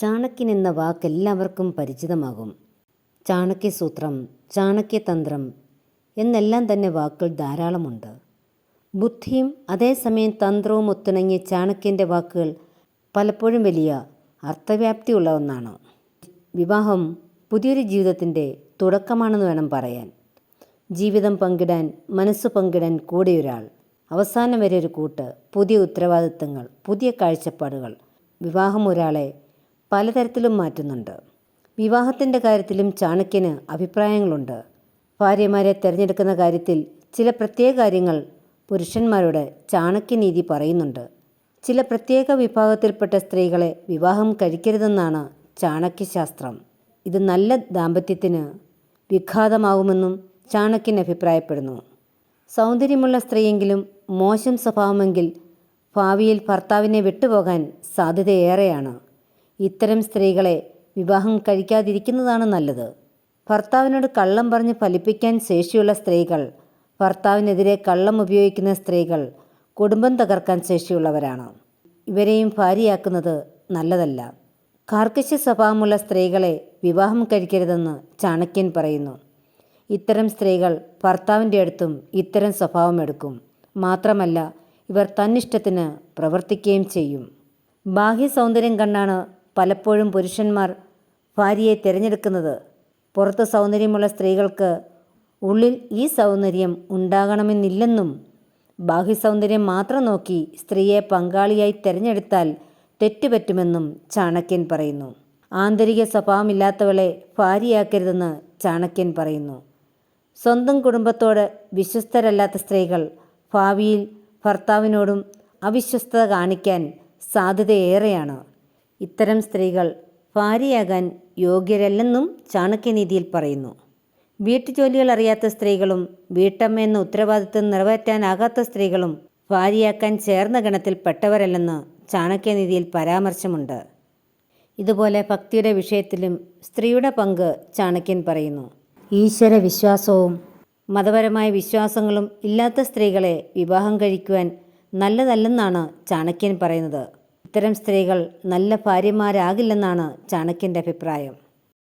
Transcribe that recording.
ചാണക്യൻ എന്ന വാക്ക് എല്ലാവർക്കും പരിചിതമാകും. ചാണക്യസൂത്രം ചാണക്യതന്ത്രം എന്നെല്ലാം തന്നെ വാക്കുകൾ ധാരാളമുണ്ട്. ബുദ്ധിയും അതേസമയം തന്ത്രവും ഒത്തിണങ്ങിയ ചാണക്യന്റെ വാക്കുകൾ പലപ്പോഴും വലിയ അർത്ഥവ്യാപ്തിയുള്ള ഒന്നാണ്. വിവാഹം പുതിയൊരു ജീവിതത്തിന്റെ തുടക്കമാണെന്ന് വേണം പറയാൻ. ജീവിതം പങ്കിടാൻ മനസ്സ് പങ്കിടാൻ കൂടെയൊരാൾ അവസാനം വരെ ഒരു കൂട്ട് പുതിയ ഉത്തരവാദിത്തങ്ങൾ പുതിയ കാഴ്ചപ്പാടുകൾ വിവാഹം ഒരാളെ പലതരത്തിലും മാറ്റുന്നുണ്ട്. വിവാഹത്തിന്റെ കാര്യത്തിലും ചാണക്യന് അഭിപ്രായങ്ങളുണ്ട്. ഭാര്യമാരെ തിരഞ്ഞെടുക്കുന്ന കാര്യത്തിൽ ചില പ്രത്യേക കാര്യങ്ങൾ പുരുഷന്മാരോട് ചാണക്യനീതി പറയുന്നുണ്ട്. ചില പ്രത്യേക വിഭാഗത്തിൽപ്പെട്ട സ്ത്രീകളെ വിവാഹം കഴിക്കരുതെന്നാണ് ചാണക്യശാസ്ത്രം. ഇത് നല്ല ദാമ്പത്യത്തിന് വിഘാതമാകുമെന്നും ചാണക്യൻ അഭിപ്രായപ്പെടുന്നു. സൗന്ദര്യമുള്ള സ്ത്രീയെങ്കിലും മോശം സ്വഭാവമെങ്കിൽ ഭാവിയിൽ ഭർത്താവിനെ വിട്ടുപോകാൻ സാധ്യതയേറെയാണ്. ഇത്തരം സ്ത്രീകളെ വിവാഹം കഴിക്കാതിരിക്കുന്നതാണ് നല്ലത്. ഭർത്താവിനോട് കള്ളം പറഞ്ഞ് ഫലിപ്പിക്കാൻ ശേഷിയുള്ള സ്ത്രീകൾ ഭർത്താവിനെതിരെ കള്ളം ഉപയോഗിക്കുന്ന സ്ത്രീകൾ കുടുംബം തകർക്കാൻ ശേഷിയുള്ളവരാണ്. ഇവരെയും ഭാര്യയാക്കുന്നത് നല്ലതല്ല. കാർക്കശ സ്വഭാവമുള്ള സ്ത്രീകളെ വിവാഹം കഴിക്കരുതെന്ന് ചാണക്യൻ പറയുന്നു. ഇത്തരം സ്ത്രീകൾ ഭർത്താവിന്റെ അടുത്തും ഇത്തരം സ്വഭാവം എടുക്കും. മാത്രമല്ല ഇവർ തന്നിഷ്ടത്തിന് പ്രവർത്തിക്കുകയും ചെയ്യും. ബാഹ്യ സൗന്ദര്യം കണ്ടാണ് പലപ്പോഴും പുരുഷന്മാർ ഭാര്യയെ തിരഞ്ഞെടുക്കുന്നത് പുറത്ത് സൗന്ദര്യമുള്ള സ്ത്രീകൾക്ക് ഉള്ളിൽ ഈ സൗന്ദര്യം ഉണ്ടാകണമെന്നില്ലെന്നും ബാഹ്യ സൗന്ദര്യം മാത്രം നോക്കി സ്ത്രീയെ പങ്കാളിയായി തിരഞ്ഞെടുത്താൽ തെറ്റുപറ്റുമെന്നും ചാണക്യൻ പറയുന്നു. ആന്തരിക സ്വഭാവമില്ലാത്തവളെ ഭാര്യയാക്കരുതെന്ന് ചാണക്യൻ പറയുന്നു. സ്വന്തം കുടുംബത്തോട് വിശ്വസ്തരല്ലാത്ത സ്ത്രീകൾ ഭാവിയിൽ ഭർത്താവിനോടും അവിശ്വസ്തത കാണിക്കാൻ സാധ്യതയേറെയാണ്. ഇത്തരം സ്ത്രീകൾ ഭാര്യയാകാൻ യോഗ്യരല്ലെന്നും ചാണക്യനീതിയിൽ പറയുന്നു. വീട്ടുജോലികൾ അറിയാത്ത സ്ത്രീകളും വീട്ടമ്മ എന്ന ഉത്തരവാദിത്വം നിറവേറ്റാനാകാത്ത സ്ത്രീകളും ഭാര്യയാക്കാൻ ചേർന്ന ഗണത്തിൽ പെട്ടവരല്ലെന്ന് ചാണക്യനീതിയിൽ പരാമർശമുണ്ട്. ഇതുപോലെ ഭക്തിയുടെ വിഷയത്തിലും സ്ത്രീയുടെ പങ്ക് ചാണക്യൻ പറയുന്നു. ഈശ്വര വിശ്വാസവും മതപരമായ വിശ്വാസങ്ങളും ഇല്ലാത്ത സ്ത്രീകളെ വിവാഹം കഴിക്കുവാൻ നല്ലതല്ലെന്നാണ് ചാണക്യൻ പറയുന്നത്. ഇത്തരം സ്ത്രീകൾ നല്ല ഭാര്യമാരാകില്ലെന്നാണ് ചാണക്യന്റെ അഭിപ്രായം.